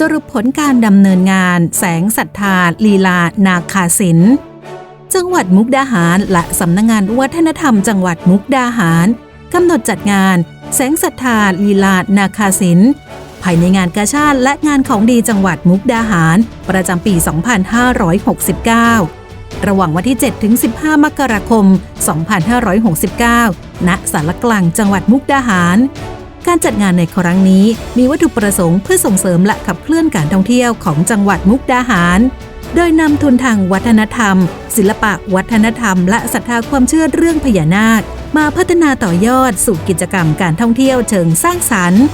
สรุปผลการดำเนินงาน แสงศรัทธา ลีลา นาคาศิลป์จังหวัดมุกดาหาร และสำนักงงานวัฒนธรรมจังหวัดมุกดาหารกำหนดจัดงาน แสงศรัทธา ลีลา นาคาศิลป์ภายในงานกาชาติและงานของดีจังหวัดมุกดาหาร ประจำปี 2569 ระหว่างวันที่ 7 ถึง 15 มกราคม 2569 ณ สารกลางจังหวัดมุกดาหาร การจัดงานในครั้งนี้ มีวัตถุประสงค์เพื่อส่งเสริมและขับเคลื่อนการท่องเที่ยวของจังหวัดมุกดาหาร โดยนำทุนทางวัฒนธรรม ศิลปะ วัฒนธรรม และศรัทธาความเชื่อเรื่องพญานาค มาพัฒนาต่อยอดสู่กิจกรรมการท่องเที่ยวเชิงสร้างสรรค์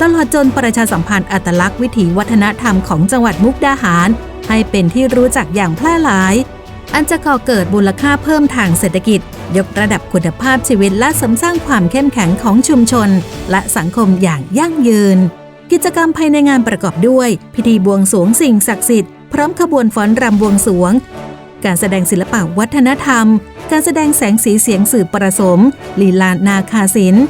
ตลอดจนประชาสัมพันธ์อัตลักษณ์วิถีวัฒนธรรมของจังหวัดมุกดาหาร ให้เป็นที่รู้จักอย่างแพร่หลาย อันจะก่อเกิดมูลค่าเพิ่มทางเศรษฐกิจ ยกระดับคุณภาพชีวิตและเสริมสร้างความเข้มแข็งของชุมชน และสังคมอย่างยั่งยืน กิจกรรมภายในงานประกอบด้วย พิธีบวงสรวงสิ่งศักดิ์สิทธิ์พร้อมขบวนฟ้อนรำบวงสรวง การแสดงศิลปะวัฒนธรรม การแสดงแสงสีเสียงสื่อประสม ลีลานาคาศิลป์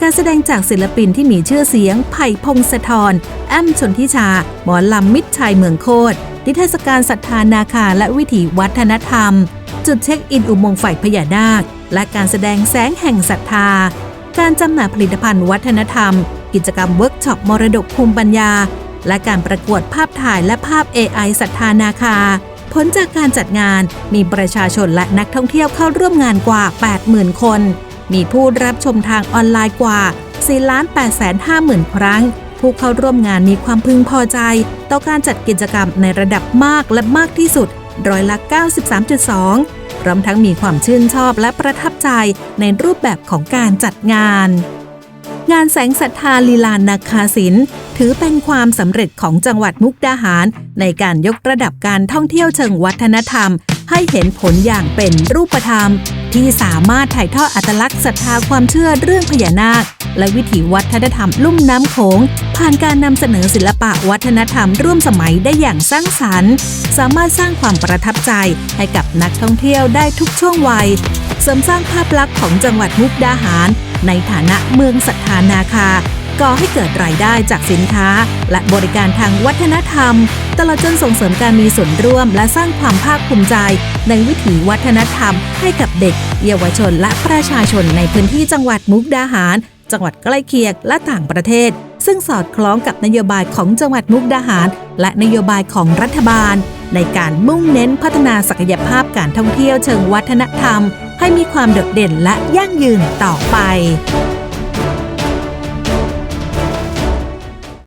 การแสดงจากศิลปินที่มีชื่อเสียง ไผ่พงศธรแอมชนทิชา หมอลำมิตรชัยเมืองโคตรนิทรรศการศรัทธานาคาและวิถีวัฒนธรรม จุดเช็คอินอุโมงค์ไฟพญานาค และการแสดงแสงแห่งศรัทธา การจำหน่ายผลิตภัณฑ์วัฒนธรรม กิจกรรมเวิร์กช็อปมรดกภูมิปัญญา และการประกวดภาพถ่ายและภาพ AI ศรัทธานาคา ผลจากการจัดงานมีประชาชนและนักท่องเที่ยวเข้าร่วมงานกว่า 80,000 คน มีผู้รับชมทางออนไลน์กว่า4 8 5 0 0 0 0 ครั้ง ผู้เข้าร่วมงานมีความพึงพอใจ ต่อการจัดกิจกรรมในระดับมากและมากที่สุดร้อยละ 93.2 ร้อมทั้งมีความชื่นชอบและประทับใจในรูปแบบของการจัดงาน งานแสงศรัทธาลีลานนาคาศิลป์ถือเป็นความสำเร็จของจังหวัดมุกดาหาร ในการยกระดับการท่องเที่ยวเชิงวัฒนธรรม ให้เห็นผลอย่างเป็นรูปธรรม ที่สามารถถ่ายทอดอัตลักษณ์ศรัทธาความเชื่อเรื่องพญานาค และวิถีวัฒนธรรมลุ่มน้ำโขง ผ่านการนำเสนอศิลปะวัฒนธรรมร่วมสมัยได้อย่างสร้างสรรค์ สามารถสร้างความประทับใจให้กับนักท่องเที่ยวได้ทุกช่วงวัย เสริมสร้างภาพลักษณ์ของจังหวัดมุกดาหาร ในฐานะเมืองศรัทธานาคา ก่อให้เกิดรายได้จากสินค้า และบริการทางวัฒนธรรม ตลอดจนส่งเสริมการมีส่วนร่วมและสร้างความภาคภูมิใจ ในวิถีวัฒนธรรม ให้กับเด็ก เยาวชนและประชาชนในพื้นที่จังหวัดมุกดาหาร จังหวัดใกล้เคียงและต่างประเทศ ซึ่งสอดคล้องกับนโยบายของจังหวัดมุกดาหาร และนโยบายของรัฐบาล ในการมุ่งเน้นพัฒนาศักยภาพการท่องเที่ยวเชิงวัฒนธรรม ให้มีความโดดเด่นและยั่งยืนต่อไป